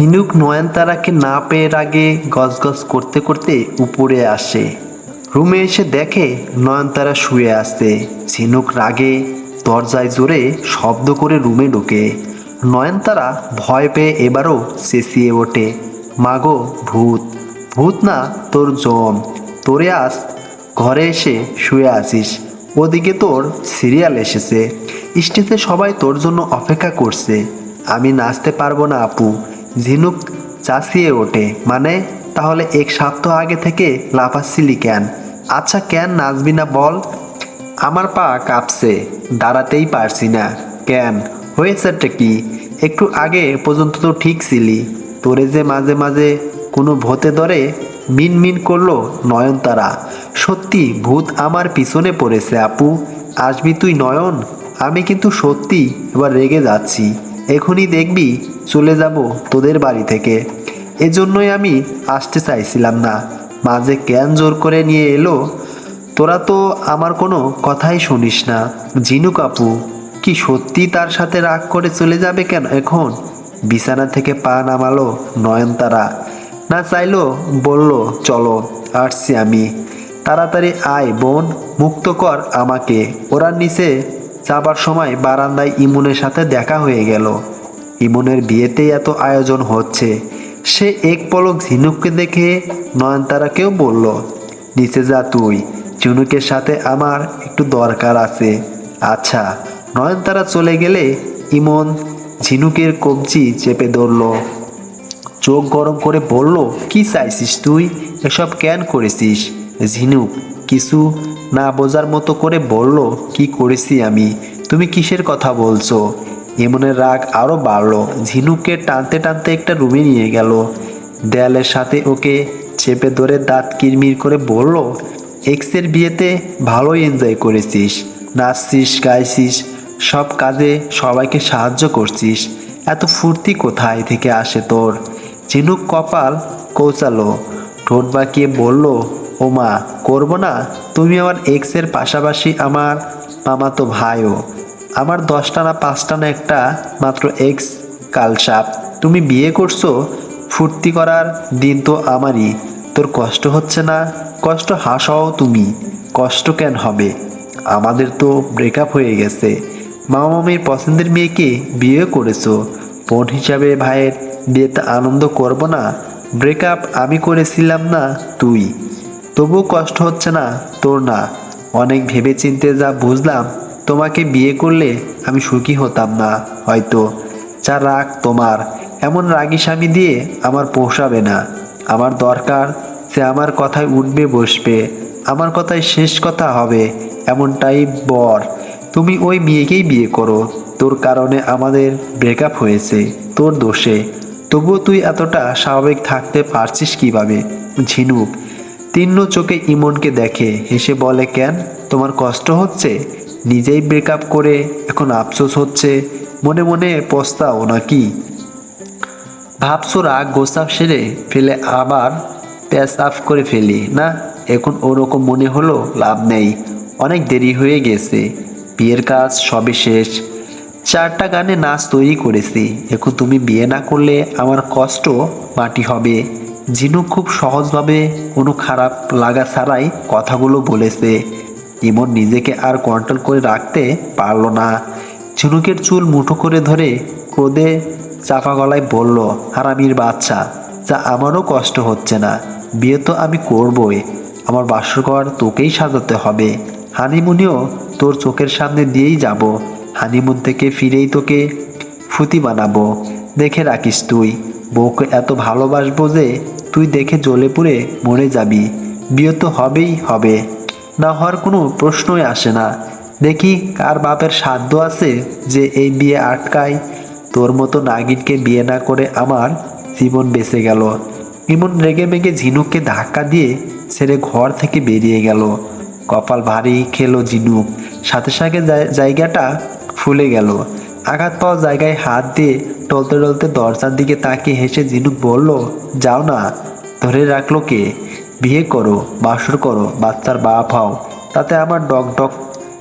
ঝিনুক নয়নতারাকে না পেয়ে আগে গজগজ করতে করতে উপরে আসে। রুমে এসে দেখে নয়নতারা শুয়ে আছে। ঝিনুক রাগে, দরজায় জোরে শব্দ করে রুমে ঢোকে। নয়নতারা ভয় পেয়ে এবারও চেঁচিয়ে ওঠে। মাগো, ভূত ভূত না তোর জম তোরে আস ঘরে এসে শুয়ে আসিস ওদিকে তোর সিরিয়াল এসেছে। স্টেজে সবাই তোর জন্য অপেক্ষা করছে। আমি নাচতে পারব না আপু। ঝিনুক চাচিয়ে ওঠে। মানে তাহলে এক সপ্তাহ আগে থেকে লাফাচ্ছিলি কেন? আচ্ছা কেন নাচবি না বল? আমার পা কাঁপছে, দাঁড়াতেই পারছি না। কেন? হয়েছেটা কি? একটু আগে পর্যন্ত তো ঠিক ছিলি। তোরে যে মাঝে মাঝে কোনো ভূতে ধরে, মিন মিন করল নয়নতারা। সত্যি ভূত আমার পিছনে পড়েছে আপু। আসবি তুই নয়ন? আমি কিন্তু সত্যি এবার রেগে যাচ্ছি। এখনই দেখবি, চলে যাব তোদের বাড়ি থেকে। এজন্যই আমি আসতে চাইছিলাম না। মাঝে কেন জোর করে নিয়ে এলো, তোরা তো আমার কোনো কথাই শুনিস না, জিনু কাপু, কি সত্যি তার সাথে রাগ করে চলে যাবে কেন এখন? বিছানা থেকে পা নামালো নয়নতারা। না চাইলো, বলল, চলো, আসছি আমি। তাড়াতাড়ি আয় বোন, মুক্ত কর আমাকে। ওরা নিচে যাবার সময় বারান্দায় ইমনের সাথে দেখা হয়ে গেল। ইমনের বিয়েতেই এত আয়োজন হচ্ছে। সে এক পলক ঝিনুককে দেখে নয়নতারাকেও বলল, নিচে যা তুই, ঝিনুকের সাথে আমার একটু দরকার আছে। আচ্ছা নয়নতারা চলে গেলে ইমন ঝিনুকের কবজি চেপে ধরল। চোখ গরম করে বলল, কি চাইছিস তুই? এসব কেন করেছিস? ঝিনুক, কিছু না বোঝার মতো করে বলল, কি করেছি আমি? তুমি কিসের কথা বলছো? ইমনের রাগ আরও বাড়লো। ঝিনুককে টানতে টানতে একটা রুমে নিয়ে গেল। দেয়ালের সাথে ওকে চেপে ধরে দাঁত কিরমির করে বলল, এক্সের বিয়েতে ভালোই এনজয় করেছিস। নাচছিস, গাইছিস, সব কাজে সবাইকে সাহায্য করছিস। এত ফুর্তি কোথায় থেকে আসে তোর? ঝিনুক কপাল কৌচালো। ঠোঁট বাঁকিয়ে বলল ও মা, করব না। তুমি আমার এক্সের পাশাপাশি আমার মামাতো ভাইও। আমার দশটা না পাঁচটা না একটা মাত্র এক্স কালসাপ। তুমি বিয়ে করছ, ফুর্তি করার দিন তো আমারই। তোর কষ্ট হচ্ছে না? কষ্ট হাসাও তুমি। কষ্ট কেন হবে? আমাদের তো ব্রেকআপ হয়ে গেছে। মামা মামির পছন্দের মেয়েকে বিয়ে করেছ। বোন হিসাবে ভাইয়ের বিয়েতে আনন্দ করব না। ব্রেকআপ আমি করেছিলাম না তুই। তবুও কষ্ট হচ্ছে না তোর না। অনেক ভেবে চিনতে যা বুঝলাম, তোমাকে বিয়ে করলে আমি সুখী হতাম না, হয়তো। যা রাগ তোমার, এমন রাগী স্বামী দিয়ে আমার পোষাবে না। আমার দরকার সে আমার কথায় উঠবে, বসবে। আমার কথায় শেষ কথা হবে, এমনটাই বর। তুমি ওই মেয়েকেই বিয়ে করো। তোর কারণে আমাদের ব্রেকআপ হয়েছে, তোর দোষে। তবুও তুই এতটা স্বাভাবিক থাকতে পারছিস কীভাবে? ঝিনুক তীর্ণ চোখে ইমনকে দেখে হেসে বলে, কেন? তোমার কষ্ট হচ্ছে? নিজেই ব্রেকআপ করে এখন আফসোস হচ্ছে। মনে মনে পস্তাও নাকি? ভাবছ রাগ গোসাপ সেরে ফেলে আবার প্যাচ আপ করে ফেলি, না? এখন ওরকম মনে হলো লাভ নেই। অনেক দেরি হয়ে গেছে। বিয়ের কাজ সবে শেষ। চারটা গানে নাচ তৈরি করেছি। এখন তুমি বিয়ে না করলে আমার কষ্ট মাটি হবে। জিনু খুব সহজভাবে কোনো খারাপ লাগা ছাড়াই কথাগুলো বলেছে। ইমন নিজেকে আর কন্ট্রোল করে রাখতে পারল না। ঝিনুকের চুল মুঠো করে ধরে ক্রোধে চাপা গলায় বলল হারামির বাচ্চা, যা আমারও কষ্ট হচ্ছে না। বিয়ে তো আমি করবই। আমার বাসরঘর তোকেই সাজাতে হবে। হানিমুনিও তোর চোখের সামনে দিয়েই যাব। হানিমুন থেকে ফিরেই তোকে ফুতি বানাবো। দেখে রাখিস তুই। বউকে এত ভালোবাসবো যে তুই দেখে জ্বলে পুড়ে মরে যাবি। বিয়ে তো হবেই হবে। না হওয়ার কোনো প্রশ্নই আসে না। দেখি কার বাপের সাধ্য আছে যে এই বিয়ে আটকায়। তোর মতো নাগিনকে বিয়ে না করে আমার জীবন বেঁচে গেল। ইমন রেগে মেগে ঝিনুককে ধাক্কা দিয়ে ছেড়ে ঘর থেকে বেরিয়ে গেল। কপাল ভারী খেলো ঝিনুক। সাথে সাথে জায়গাটা ফুলে গেল। আঘাত পাওয়া জায়গায় হাত দিয়ে টলতে টলতে দরজার দিকে তাকিয়ে হেসে ঝিনুক বলল, যাও না, ধরে রাখল কে? বিয়ে করো, বাসর করো, বাচ্চার বাপ হও। তাতে আমার ডক ডক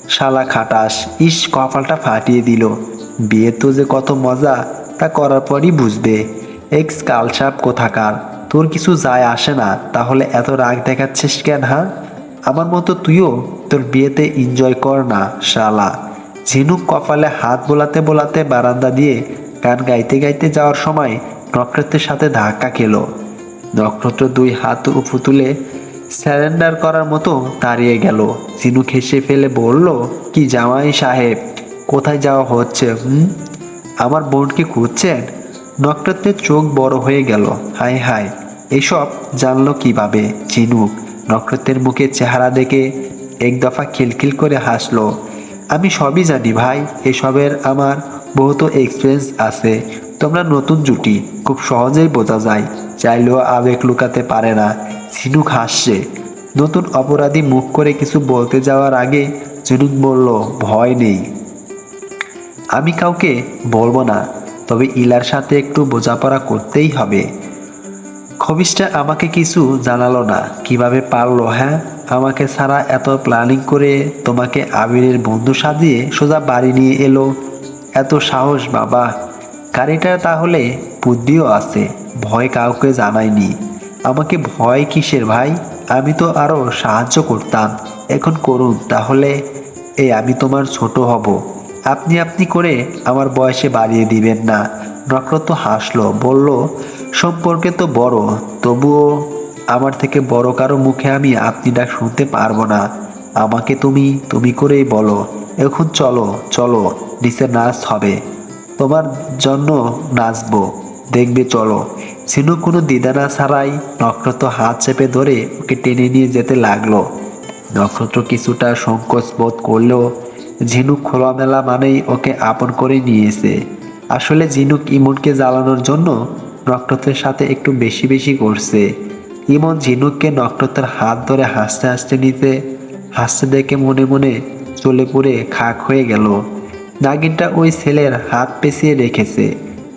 শালা খাটাস। ইস, কপালটা ফাটিয়ে দিল। বিয়ে তো যে কত মজা, তা করার পরই বুঝবে। এক্স, কালসাপ কোথাকার? তোর কিছু যায় আসে না, তাহলে এত রাগ দেখাচ্ছিস কেন হ্যাঁ? আমার মতো তুইও তোর বিয়েতে এনজয় কর না, শালা। ঝিনুক কপালে হাত বোলাতে বোলাতে বারান্দা দিয়ে গান গাইতে গাইতে যাওয়ার সময় নক্ষত্রের সাথে ধাক্কা খেলো। নক্ষত্র দুই হাত উপু তুলে স্যারেন্ডার করার মতো দাঁড়িয়ে গেল। ঝিনুক হেসে ফেলে বলল, কি জামাই সাহেব, কোথায় যাওয়া হচ্ছে, হুম? আমার বোনকে খুঁজছেন? নক্ষত্রের চোখ বড় হয়ে গেল। হায় হায় এসব জানলো কীভাবে? ঝিনুক নক্ষত্রের মুখে চেহারা দেখে এক দফা খিলখিল করে হাসলো। আমি সবই জানি ভাই, এসবের আমার বহুত এক্সপিরিয়েন্স আছে। তোমরা নতুন জুটি খুব সহজেই বোঝা যায়, চাইলেও আবেগ লুকাতে পারে না, ঝিনুক হাসছে। নতুন অপরাধী মুখ করে কিছু বলতে যাওয়ার আগে ঝিনুক বলল, ভয় নেই। আমি কাউকে বলব না, তবে ইলার সাথে একটু বোঝাপড়া করতেই হবে। খবিসটা আমাকে কিছু জানালো না, কীভাবে পারল হ্যাঁ? আমাকে ছাড়া এত প্ল্যানিং করে তোমাকে আবিরের বন্ধু সাজিয়ে সোজা বাড়ি নিয়ে এলো। এত সাহস, বাবা। গাড়িটা তাহলে বুদ্ধিও আছে, ভয় কাউকে জানায়নি। আমাকে ভয় কিসের ভাই? আমি তো আরও সাহায্য করতাম। এখন করুন, তাহলে এই আমি তোমার ছোট হব। আপনি আপনি করে আমার বয়সে বাড়িয়ে দিবেন না। নক্ষত্র হাসলো, বলল, সম্পর্কে তো বড়, তবুও আমার থেকে বড় কারও মুখে আমি আপনি ডাক শুনতে পারব না। আমাকে তুমি তুমি করেই বলো। এখন চলো চলো, নিচে নাচ হবে। তোমার জন্য নাচবো। দেখবে, চলো। সিনু কোনো দিদানা ছাড়াই নক্ষত্র হাত চেপে ধরে ওকে টেনে নিয়ে যেতে লাগল। নক্ষত্র কিছুটা সংকোচ বোধ করলেও ঝিনুক খোলামেলা মানেই ওকে আপন করে নিয়েছে। আসলে ঝিনুক ইমনকে জ্বালানোর জন্য নক্ষত্রের সাথে একটু বেশি বেশি করছে? ইমন ঝিনুককে নক্ষত্রের হাত ধরে হাসতে হাসতে নিতে, হাসতে দেখে মনে মনে চলে পড়ে খাক হয়ে গেল। নাগিনটা ওই ছেলের হাত পেঁচিয়ে রেখেছে,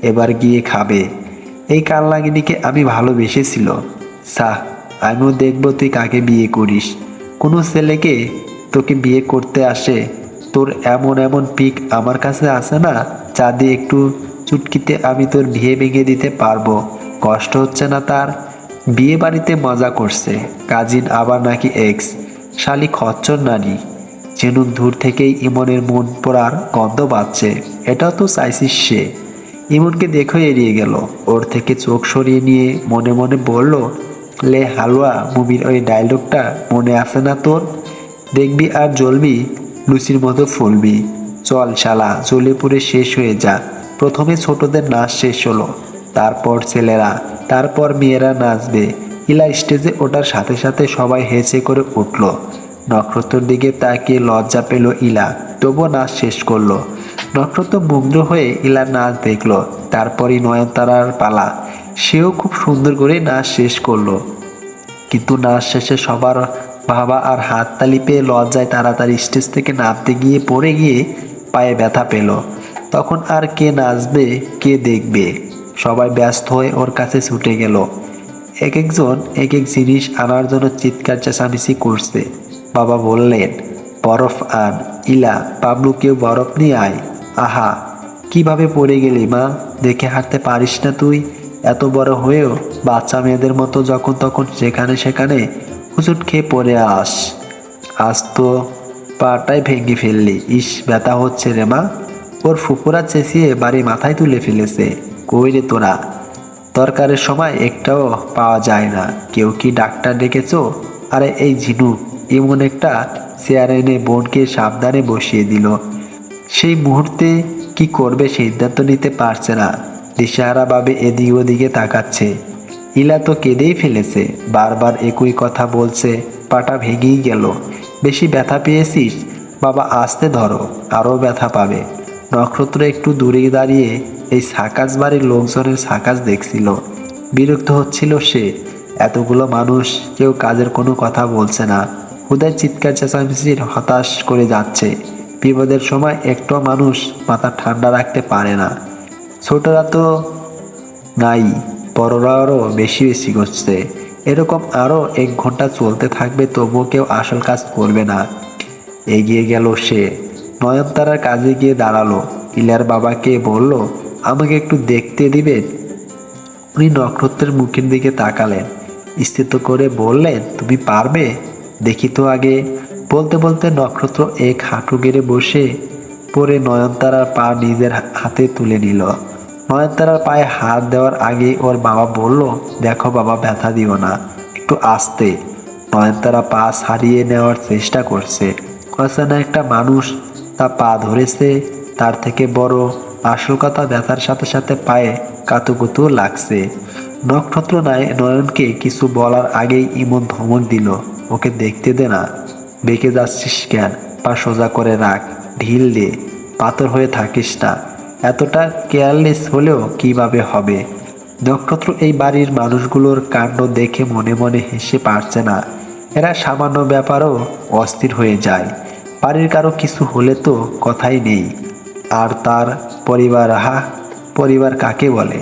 এবার গিয়ে খাবে। এই কালনাগিনীকে আমি ভালোবেসেছিল। সাহ, আমিও দেখব তুই কাকে বিয়ে করিস। কোনো ছেলেকে তোকে বিয়ে করতে আসে, তোর এমন এমন পিক আমার কাছে আছে না দিয়ে একটু চুটকিতে আমি তোর বিয়ে ভেঙে দিতে পারব। কষ্ট হচ্ছে না তার? বিয়ে বাড়িতে মজা করছে। কাজিন আবার নাকি এক্স শালি খচ্চর নানি। যেনুক দূর থেকেই ইমনের মন পড়ার গন্ধ পাচ্ছে। এটাও তো চাইছিস সে। ইমনকে দেখো এড়িয়ে গেল। ওর থেকে চোখ সরিয়ে নিয়ে মনে মনে বলল, লে হালুয়া, মুভির ওই ডায়লগটা মনে আছে না তোর? দেখবি আর জ্বলবি, লুচির মতো ফুলবি। চল শালা, জ্বলে পুড়ে শেষ হয়ে যা। প্রথমে ছোটদের নাচ শেষ হলো। তারপর ছেলেরা, তারপর মেয়েরা নাচবে। ইলা স্টেজে ওঠার সাথে সাথে সবাই হেসে করে উঠল। নক্ষত্রের দিকে তাকিয়ে লজ্জা পেল ইলা, তবুও নাচ শেষ করল। নক্ষত্র মুগ্ধ হয়ে ইলার নাচ দেখল। তারপরই নয়নতারার পালা। সেও খুব সুন্দর করে নাচ শেষ করল। কিন্তু নাচ শেষে সবার বাবা আর হাততালি পেয়ে লজ্জায় তাড়াতাড়ি স্টেজ থেকে নামতে গিয়ে পড়ে গিয়ে পায়ে ব্যথা পেল। তখন আর কে নাচবে, কে দেখবে? সবাই ব্যস্ত হয়ে ওর কাছে ছুটে গেল। এক একজন, এক এক জিনিস আনার জন্য চিৎকার চেঁচামেচি করছে। বাবা বললেন, বরফ আন। ইলা বাবলু কেউ বরফ নিয়ে আয়। আহা, কীভাবে পড়ে গেলি মা? দেখে হাঁটতে পারিস না তুই। এত বড় হয়েও বাচ্চা মেয়েদের মতো যখন তখন সেখানে সেখানে হুচুট খেয়ে পড়ে আস। আজ তো পাটাই ভেঙে ফেললি। ইস, ব্যথা হচ্ছে রে মা। ওর ফুপুরা চেঁচিয়ে বাড়ি মাথায় তুলে ফেলেছে। কই রে তোরা দরকারের সময় একটাও পাওয়া যায় না। কেউ কি ডাক্তার ডেকেছ? আরে এই ঝিনুক এমন একটা চেয়ার এনে বোনকে সাবধানে বসিয়ে দিল। সেই মুহূর্তে কি করবে সিদ্ধান্ত নিতে পারছে না। দিশাহারাভাবে এদিক ওদিকে তাকাচ্ছে। ইলা তো কেঁদেই ফেলেছে, বারবার একই কথা বলছে, পাটা ভেঙেই গেল। বেশি ব্যথা পেয়েছিস? বাবা, আসতে ধরো, আরও ব্যথা পাবে। নক্ষত্র একটু দূরে দাঁড়িয়ে এই সাকাজ বাড়ির লোকজনের সাকাজ দেখছিল। বিরক্ত হচ্ছিল সে। এতগুলো মানুষ, কেউ কাজের কোনো কথা বলছে না। হুদায় চিৎকার চেঁচামেচির হতাশ করে যাচ্ছে। বিপদের সময় একটু মানুষ মাথা ঠান্ডা রাখতে পারে না। ছোটরা তো নাই, বড়রা আরও বেশি বেশি করছে। এরকম আরও এক ঘণ্টা চলতে থাকবে, তবুও কেউ আসল কাজ করবে না। এগিয়ে গেল সে। নয়নতারার কাজে গিয়ে দাঁড়াল। ইলার বাবাকে বলল, আমাকে একটু দেখতে দিবেন? উনি নক্ষত্রের মুখের দিকে তাকালেন। স্থিত করে বললেন, তুমি পারবে? দেখি তো আগে। বলতে বলতে নক্ষত্র এক হাঁটু গেড়ে বসে পরে নয়নতারার পা নিজের হাতে তুলে নিল। নয়নতারার পায়ে হাত দেওয়ার আগে ওর বাবা বলল, দেখো বাবা, ব্যথা দিও না, একটু আস্তে। নয়নতারা পা সারিয়ে নেওয়ার চেষ্টা করছে। অচেনা একটা মানুষ তা পা ধরেছে, তার থেকে বড় আসল কথা ব্যথার সাথে সাথে পায়ে কাতুকুতু লাগছে। নক্ষত্র নায় নয়নকে কিছু বলার আগেই ইমন ধমক দিল, ওকে দেখতে দে না। বেঁকে যাচ্ছিস কেন? পা সোজা করে রাখ, ঢিল দে। পাথর হয়ে থাকিস না। এতটা কেয়ারলেস হলেও কীভাবে হবে? নক্ষত্র এই বাড়ির মানুষগুলোর কাণ্ড দেখে মনে মনে হেসে পারছে না। এরা সামান্য ব্যাপারও অস্থির হয়ে যায়। বাড়ির কারও কিছু হলে তো কথাই নেই। আর তার পরিবার হা পরিবার কাকে বলে?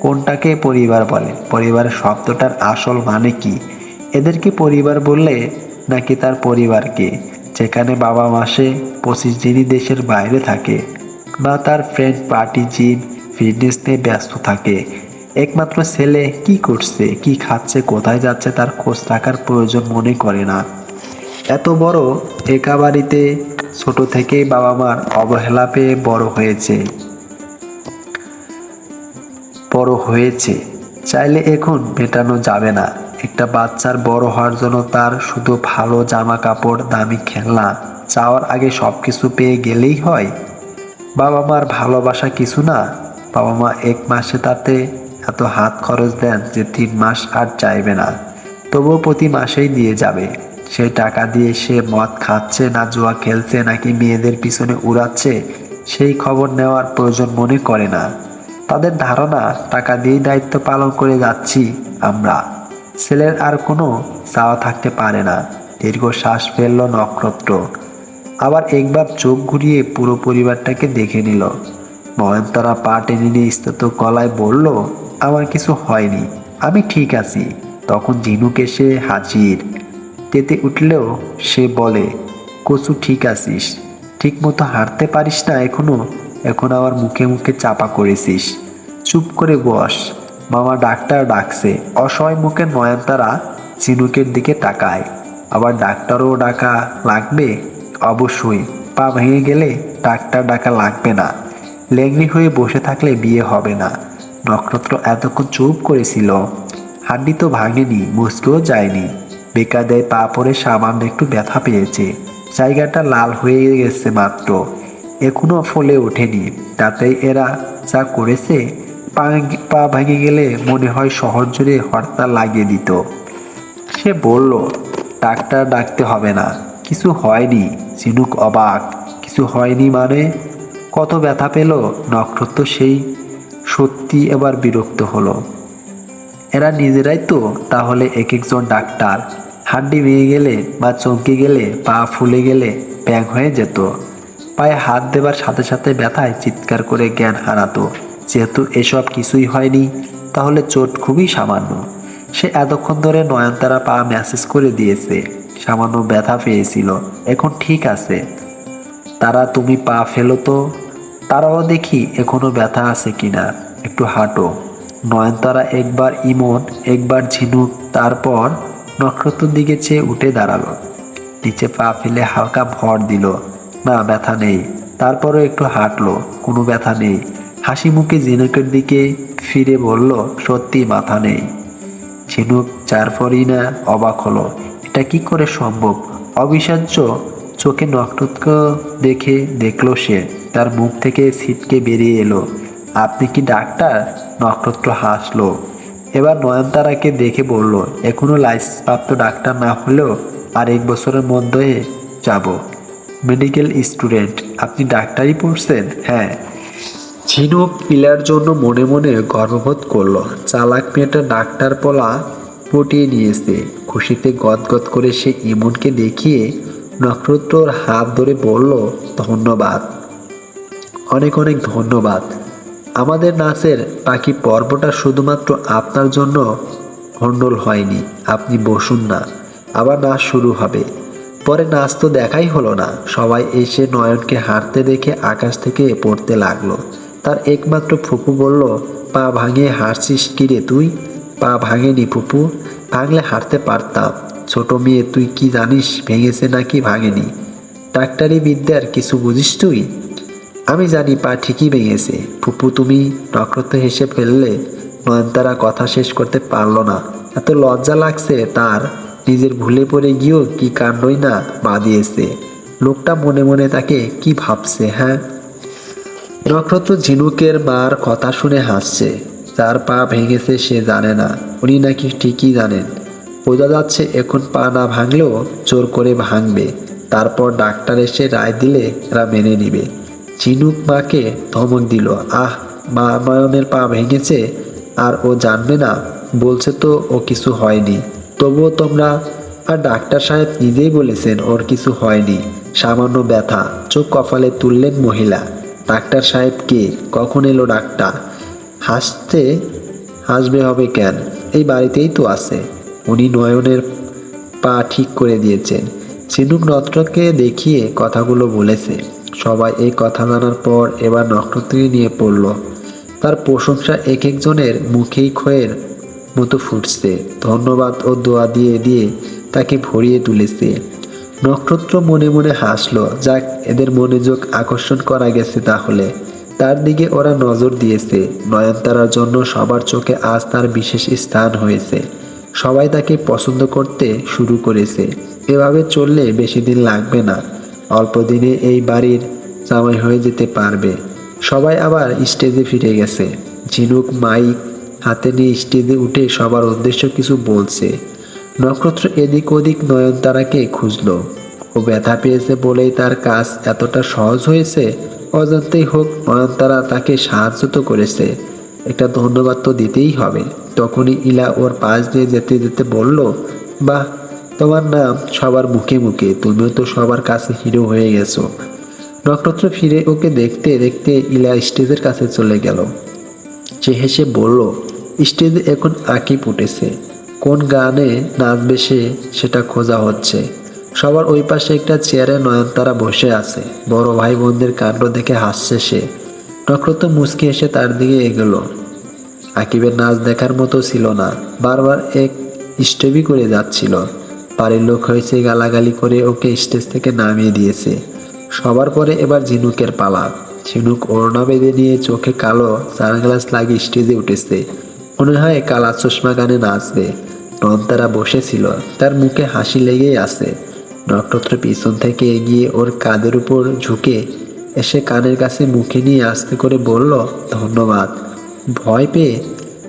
কোনটাকে পরিবার বলে? পরিবারের শব্দটার আসল মানে কি? এদেরকে পরিবার বললে নাকি তার পরিবারকে? যেখানে বাবা মাসে পঁচিশ দিনই দেশের বাইরে থাকে বা তার ফ্রেন্ড পার্টি জিম ফিটনেস নিয়ে ব্যস্ত থাকে। একমাত্র ছেলে কি করছে, কি খাচ্ছে, কোথায় যাচ্ছে, তার খোঁজ রাখার প্রয়োজন মনে করে না। এত বড় একা বাড়িতে ছোট থেকেই বাবা মার অবহেলা পেয়ে বড় হয়েছে। বড় হয়েছে। চাইলে এখন মেটানো যাবে না। একটা বাচ্চার বড় হওয়ার জন্য তার শুধু ভালো জামা কাপড় দামি খেলনা চাওয়ার আগে সব কিছু পেয়ে গেলেই হয়। বাবা মার ভালোবাসা কিছু না। বাবা মা এক মাসে তাতে এত হাত খরচ দেন যে তিন মাস আর চাইবে না। তবুও প্রতি মাসেই দিয়ে যাবে। সেই টাকা দিয়ে সে মদ খাচ্ছে না, জুয়া খেলছে নাকি মেয়েদের পিছনে উড়াচ্ছে, সেই খবর নেওয়ার প্রয়োজন মনে করে না। তাদের ধারণা, টাকা দিয়েই দায়িত্ব পালন করে যাচ্ছি আমরা। ছেলের আর কোনো চাওয়া থাকতে পারে না। দীর্ঘ শ্বাস ফেলল নক্ষত্র। আবার একবার চোখ ঘুরিয়ে পুরো পরিবারটাকে দেখে নিল। নয়নতারা পা টেনে নিয়ে স্তত গলায় বলল, আমার কিছু হয়নি। আমি ঠিক আছি। তখন ঝিনুক এসে হাজির। তেতে উঠলেও সে বলে, কচু ঠিক আছিস। ঠিক মতো হাঁটতে পারিস না এখনও। এখন আবার মুখে মুখে চাপা করেছিস। চুপ করে বস। মামা ডাক্তার ডাকছে। অসহায় মুখে নয়নতারা ঝিনুকের দিকে তাকায়। আবার ডাক্তারও ডাকা লাগবে? অবশ্যই। পা ভেঙে গেলে ডাক্তার ডাকা লাগবে না। লেংড়ি হয়ে বসে থাকলে বিয়ে হবে না। নক্ষত্র এতক্ষণ চুপ করেছিল। হাড্ডি তো ভাঙেনি মুসকেও যায়নি। বেকাদায় পা পড়ে সামান্য একটু ব্যথা পেয়েছে। জায়গাটা লাল হয়ে গেছে মাত্র। এখনও ফলে ওঠেনি। তাতে এরা যা করেছে পা ভেঙে গেলে মনে হয় শহর জুড়ে হরতাল লাগিয়ে দিত। সে বলল, ডাক্তার ডাকতে হবে না। কিছু হয়নি। ঝিনুক অবাক। কিছু হয়নি মানে? কত ব্যথা পেল? নক্ষত্র সেই সত্যি এবার বিরক্ত হলো। এরা নিজেরাই তো, তাহলে এক একজন ডাক্তার। হাড্ডি ভেঙে গেলে বা চমকে গেলে, পা ফুলে গেলে ব্যাং হয়ে যেত। পায়ে হাত দেবার সাথে সাথে ব্যথায় চিৎকার করে জ্ঞান হারাতো। যেহেতু এসব কিছুই হয়নি, তাহলে চোট খুবই সামান্য। সে এতক্ষণ ধরে নয়নতারা পা ম্যাসেজ করে দিয়েছে। সামান্য ব্যথা পেয়েছিল, এখন ঠিক আছে। তারা তুমি পা ফেলো তো? তারাও দেখি এখনও ব্যথা আছে কিনা। একটু হাঁটো। নয়নতারা একবার ইমন, একবার ঝিনুক, তারপর নক্ষত্রের দিকে চেয়ে উঠে দাঁড়াল। নিচে পা ফেলে হালকা ভর দিল। না, ব্যথা নেই। তারপরও একটু হাঁটলো। কোনো ব্যথা নেই। হাসি মুখে ঝিনুকের দিকে ফিরে বলল, সত্যি মাথা নেই। ঝিনুক চারপরই না অবাক হলো। এটা কি করে সম্ভব? অবিশ্বাস্য চোখে নক্ষত্র দেখে দেখল সে। তার মুখ থেকে ছিটকে বেরিয়ে এলো। আপনি কি ডাক্তার? নক্ষত্র হাসলো। এবার নয়নতারাকে দেখে বলল, এখনও লাইসেন্স প্রাপ্ত ডাক্তার না হলেও আর এক বছরের মধ্যে যাব। মেডিকেল স্টুডেন্ট, আপনি ডাক্তারই পড়ছেন? হ্যাঁ। ঝিনুক পিলার জন্য মনে মনে গর্ববোধ করল। চালাক মেয়েটা ডাক্তার পলা পটিয়ে নিয়েছে। খুশিতে গদগদ করে সে ইমনকে দেখিয়ে নক্ষত্রর হাত ধরে বলল, ধন্যবাদ। অনেক অনেক ধন্যবাদ। আমাদের নাচের বাকি পর্বটা শুধুমাত্র আপনার জন্য হন্ডল হয়নি, আপনি বসুন না, আবার নাচ শুরু হবে। পরে নাচ তো দেখাই হলো না, সবাই এসে নয়নকে হাঁটতে দেখে আকাশ থেকে পড়তে লাগল। তার একমাত্র ফুপু বলল, পা ভাঙিয়ে হারছিস কিরে তুই? পা ভাঙেনি ফুপু, ভাঙলে হাঁটতে পারতাম। ছোট মেয়ে, তুই কি জানিস, ভেঙেছে নাকি ভাঙেনি? ডাক্তারি বিদ্যার কিছু বুঝিস তুই? আমি জানি পা ঠিকই ভেঙেছে। ফুপু, তুমি নক্ষত্র হেসে ফেললে নয়নতারা কথা শেষ করতে পারল না। এত লজ্জা লাগছে তার। নিজের ভুলে পড়ে গিয়েও কি কাণ্ডই না বাঁধিয়েছে লোকটা মনে মনে তাকে কি ভাবছে হ্যাঁ? নক্ষত্র ঝিনুকের মার কথা শুনে হাসছে। তার পা ভেঙেছে সে জানে না। উনি নাকি ঠিকই জানেন। বোঝা যাচ্ছে এখন পা না ভাঙলেও জোর করে ভাঙবে। তারপর ডাক্তার এসে রায় দিলে এরা মেনে নিবে। ঝিনুক মাকে ধমক দিল, আহ, মা নয়নের পা ভেঙেছে আর ও জানবে না, বলছে তো ও কিছু হয়নি। তবুও তোমরা আর ডাক্তার সাহেব নিজেই বলেছেন ওর কিছু হয়নি, সামান্য ব্যথা। চোখ কপালে তুললেন মহিলা। ডাক্তার সাহেব কে? কখন এলো ডাক্তার? হাসতে হাসবে হবে কেন? এই বাড়িতেই তো আছে। উনি নয়নের পা ঠিক করে দিয়েছেন। ঝিনুক নত্রকে দেখিয়ে কথাগুলো বলেছে। সবাই এই কথা জানার পর এবার নক্ষত্রকে নিয়ে পড়ল। তার প্রশংসা এক একজনের মুখেই ক্ষয়ের মতো ফুটছে। ধন্যবাদ ও দোয়া দিয়ে দিয়ে তাকে ভরিয়ে তুলেছে। নক্ষত্র মনে মনে হাসলো, যাক, এদের মনোযোগ আকর্ষণ করা গেছে তাহলে। তার দিকে ওরা নজর দিয়েছে। নয়নতারার জন্য সবার চোখে আজ তার বিশেষ স্থান হয়েছে। সবাই তাকে পছন্দ করতে শুরু করেছে। এভাবে চললে বেশি দিন লাগবে না। অল্প দিনে এই বাড়ির জামাই হয়ে যেতে পারবে। সবাই আবার স্টেজে ফিরে গেছে। ঝিনুক, মাইক হাতে নিয়ে স্টেজে উঠে সবার উদ্দেশ্য কিছু বলছে। নক্ষত্র এদিক ওদিক নয়নতারাকে খুঁজলো। ও ব্যথা পেয়েছে বলেই তার কাজ এতটা সহজ হয়েছে। অজান্তেই হোক, নয়নতারা তাকে সাহায্য তো করেছে। একটা ধন্যবাদ তো দিতেই হবে। তখনই ইলা ওর পাশ দিয়ে যেতে যেতে বলল, বাহ তোমার নাম সবার মুখে মুখে। তুমিও তো সবার কাছে হিরো হয়ে গেছো। নক্ষত্র ফিরে ওকে দেখতে দেখতে ইলা স্টেজের কাছে চলে গেল। সে হেসে বলল, স্টেজে এখন আঁকি উঠেছে কোন গানে নাচবে সে সেটা খোঁজা হচ্ছে। সবার ওই পাশে একটা চেয়ারে নয়নতারা বসে আছে। বড় ভাই বোনদের কাণ্ড দেখে হাসছে সে। নক্ষত্র মুচকি এসে তার দিকে এগোলো। আকিবের নাচ দেখার মতো ছিল না। বারবার এক স্টেপই করে যাচ্ছিল। বাড়ির লোক হয়েছে গালাগালি করে ওকে স্টেজ থেকে নামিয়ে দিয়েছে। সবার পরে এবার ঝিনুকের পালা। ঝিনুক ওড়না বেঁধে নিয়ে চোখে কালো সানগ্লাস লাগিয়ে স্টেজে উঠেছে। মনে হয় কালা চশমা গানে নাচবে। নন্তারা বসেছিল। তার মুখে হাসি লেগেই আছে। নক্ষত্র পিছন থেকে এগিয়ে ওর কাঁধের উপর ঝুঁকে এসে কানের কাছে মুখে নিয়ে আস্তে করে বলল, ধন্যবাদ। ভয় পেয়ে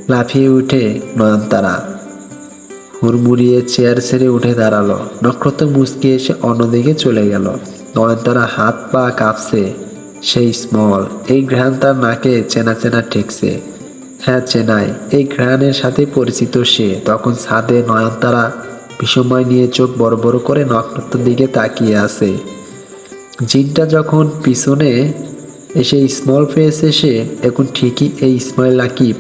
লাফিয়ে উঠে নয়নতারা। হুড়মুড়িয়ে চেয়ার ছেড়ে উঠে দাঁড়াল। নক্ষত্র মুচকে এসে অন্যদিকে চলে গেল। নয়নতারা হাত পা কাঁপছে। সেই স্মল এই ঘ্রাণ তার নাকে চেনা চেনা ঠেকছে। হ্যাঁ চেনাই, এই ঘ্রাণের সাথে পরিচিত সে। তখন ছাদে নয়নতারা বিষময় নিয়ে চোখ বড় বড় করে নক্ষত্রের দিকে তাকিয়ে আছে। জিনটা যখন পিছনে এসে স্মল পেয়েছে সে এখন ঠিকই এই স্মল লাকিব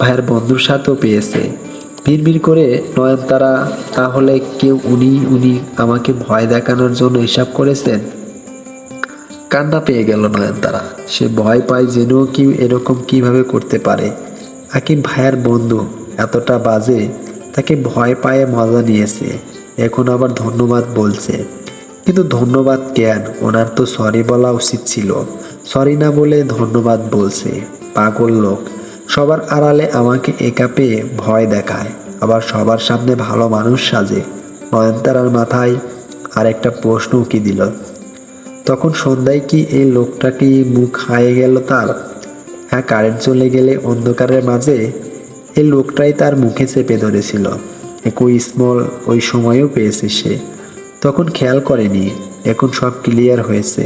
ভাইয়ের বন্ধুর সাথেও পেয়েছে। ভিড় করে নয়নতারা তাহলে কেউ উনি উনি আমাকে ভয় দেখানোর জন্য হিসাব করেছেন? কান্না পেয়ে গেল নয়নতারা সে ভয় পায় জেনেও কেউ এরকম কীভাবে করতে পারে। আকিব ভাইয়ার বন্ধু, এতটা বাজে, তাকে ভয় পায়ে মজা নিয়েছে। এখন আবার ধন্যবাদ বলছে। কিন্তু ধন্যবাদ কেন? ওনার তো সরি বলা উচিত ছিল। সরি না বলে ধন্যবাদ বলছে। পাগল লোক। সবার আড়ালে আমাকে একা পেয়ে ভয় দেখায়, আবার সবার সামনে ভালো মানুষ সাজে। নয়নতারার মাথায় আর একটা প্রশ্ন উকি দিল, তখন সন্ধ্যায় কি এই লোকটাটি মুখ হায়ে গেল তার? হ্যাঁ কারেন্ট চলে গেলে অন্ধকারের মাঝে এই লোকটাই তার মুখে চেপে ধরেছিল। একই স্মল ওই সময়ও পেয়েছে সে। তখন খেয়াল করেনি, এখন সব ক্লিয়ার হয়েছে।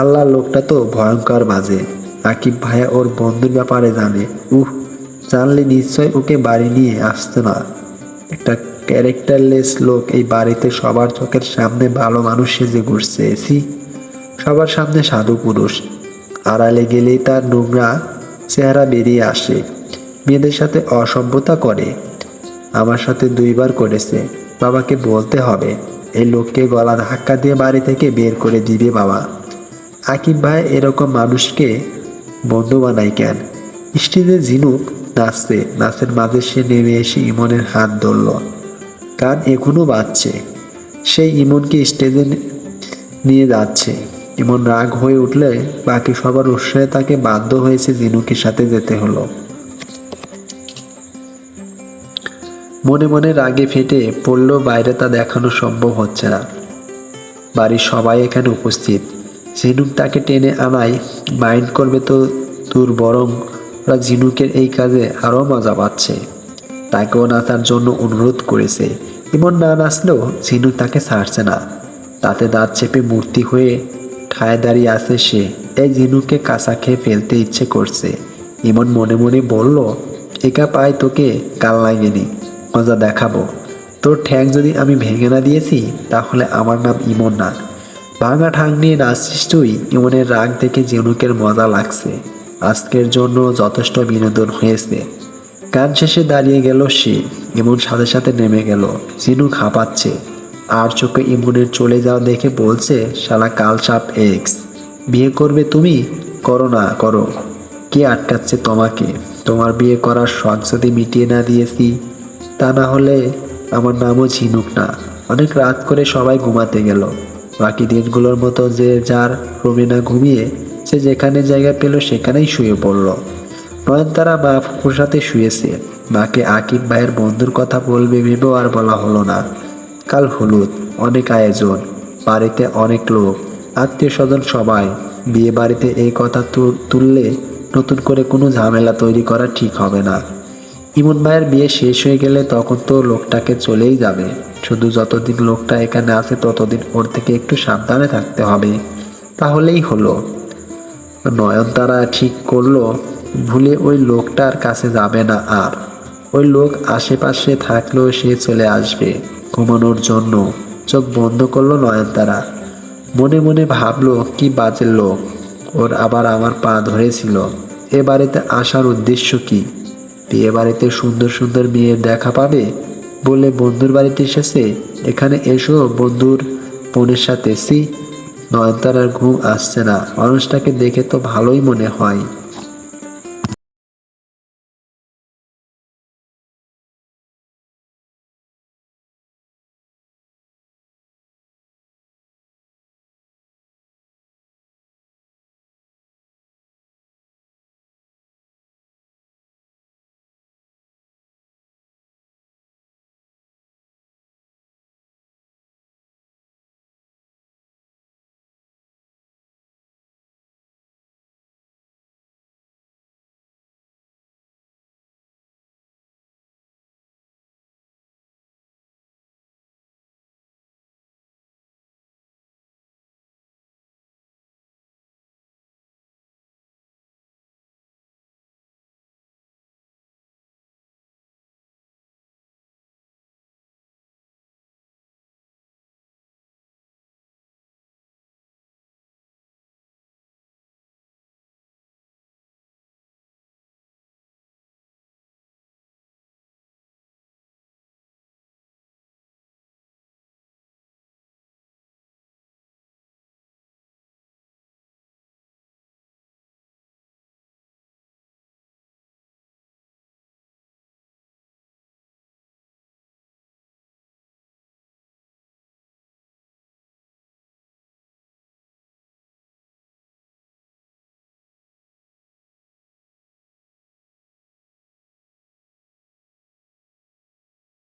আল্লাহ, লোকটা তো ভয়ঙ্কর বাজে। আকিব ভাইয়া ওর বন্ধুর ব্যাপারে জানে। উহ, জানলে নিশ্চয় ওকে বাড়ি নিয়ে আসতো না। একটা ক্যারেক্টারলেস লোক এই বাড়িতে সবার চোখের সামনে ভালো মানুষ সেজে ঘুরছে এসি সবার সামনে সাধু পুরুষ। আড়ালে গেলেই তার নোংরা চেহারা বেরিয়ে আসে। মেয়েদের সাথে অসভ্যতা করে। আমার সাথে দুইবার করেছে। বাবাকে বলতে হবে, এই লোককে গলা ধাক্কা দিয়ে বাড়ি থেকে বের করে দিবে বাবা। আকিব ভাই এরকম মানুষকে বন্ধু বানাই কেন? স্টেজে ঝিনুক নাচছে নাচের মাঝে সে নেমে এসে ইমনের হাত ধরল। কান এখনও বাজছে। সেই ইমনকে স্টেজে নিয়ে যাচ্ছে। ইমন রাগ হয়ে উঠলে বাকি সবার উৎসাহে তাকে বাধ্য হয়েছে জিনুকের সাথে যেতে হলো। মনে মনে রাগে ফেটে পড়লেও বাইরে তা দেখানো সম্ভব হচ্ছে না। বাড়ির সবাই এখানে উপস্থিত। ঝিনুক তাকে টেনে আনায়, মাইন্ড করবে তো দূর বরং ওরা ঝিনুকের এই কাজে আরও মজা পাচ্ছে। তাকেও নাচার জন্য অনুরোধ করেছে। এমন না নাচলেও ঝিনুক তাকে ছাড়ছে না। তাতে দাঁত চেপে মূর্তি হয়ে ঠায় দাঁড়িয়ে আছে সে। এই ঝিনুককে কাঁচা খেয়ে ফেলতে ইচ্ছে করছে। ইমন মনে মনে বলল, একা পায় তোকে, কাল লাগেনি। মজা দেখাবো। তোর ঠ্যাং যদি আমি ভেঙে না দিয়েছি, তাহলে আমার নাম ইমন না। ভাঙা ঠাং নিয়ে নাচছিস তুই ইমনের রাগ দেখে জেনুকের মজা লাগছে। আজকের জন্য যথেষ্ট বিনোদন হয়েছে। গান শেষে দাঁড়িয়ে গেল সে। ইমন সাথে সাথে নেমে গেল। জিনু হাঁপাচ্ছে আর চোখে ইমনের চলে যাওয়া দেখে বলছে, শালা কাল সাপ এক্স বিয়ে করবে তুমি? করো না, করো। কে আটকাচ্ছে তোমাকে? তোমার বিয়ে করার শখ যদি মিটিয়ে না দিয়েছি, তা না হলে আমার নামও ঝিনুক না। অনেক রাত করে সবাই ঘুমাতে গেল। বাকি দিনগুলোর মতো যে যার রুমে না ঘুমিয়ে সে যেখানে জায়গা পেল সেখানেই শুয়ে পড়ল। নয়নতারা মা ফুপুর সাথে শুয়েছে। মাকে আকিব ভাইয়ের বন্ধুর কথা বলবে ভেবেও আর বলা হলো না। কাল হলুদ, অনেক আয়োজন, বাড়িতে অনেক লোক আত্মীয় স্বজন সবাই। বিয়ে বাড়িতে এই কথা তুললে নতুন করে কোনো ঝামেলা তৈরি করা ঠিক হবে না। ইমন ভাইয়ের বিয়ে শেষ হয়ে গেলে তখন তো লোকটাকে চলেই যাবে। শুধু যতদিন লোকটা এখানে আছে ততদিন ওর থেকে একটু সাবধানে থাকতে হবে। তাহলেই হলো। নয়নতারা ঠিক করল, ভুলে ওই লোকটার কাছে যাবে না আর। ওই লোক আশেপাশে থাকলেও সে চলে আসবে ঘুমানোর জন্য। চোখ বন্ধ করল নয়নতারা। মনে মনে ভাবলো, কি বাজে লোক। ওর আবার আমার পা ধরেছিল। এ বাড়িতে আসার উদ্দেশ্য কি? বিয়ে বাড়িতে সুন্দর সুন্দর মেয়ের দেখা পাবে? বলে বন্ধুর বাড়িতে এসেছে। এখানে এসো বন্ধুর বোনের সাথে, সি। নয়নতারার ঘুম আসছে না। মানুষটাকে দেখে তো ভালোই মনে হয়।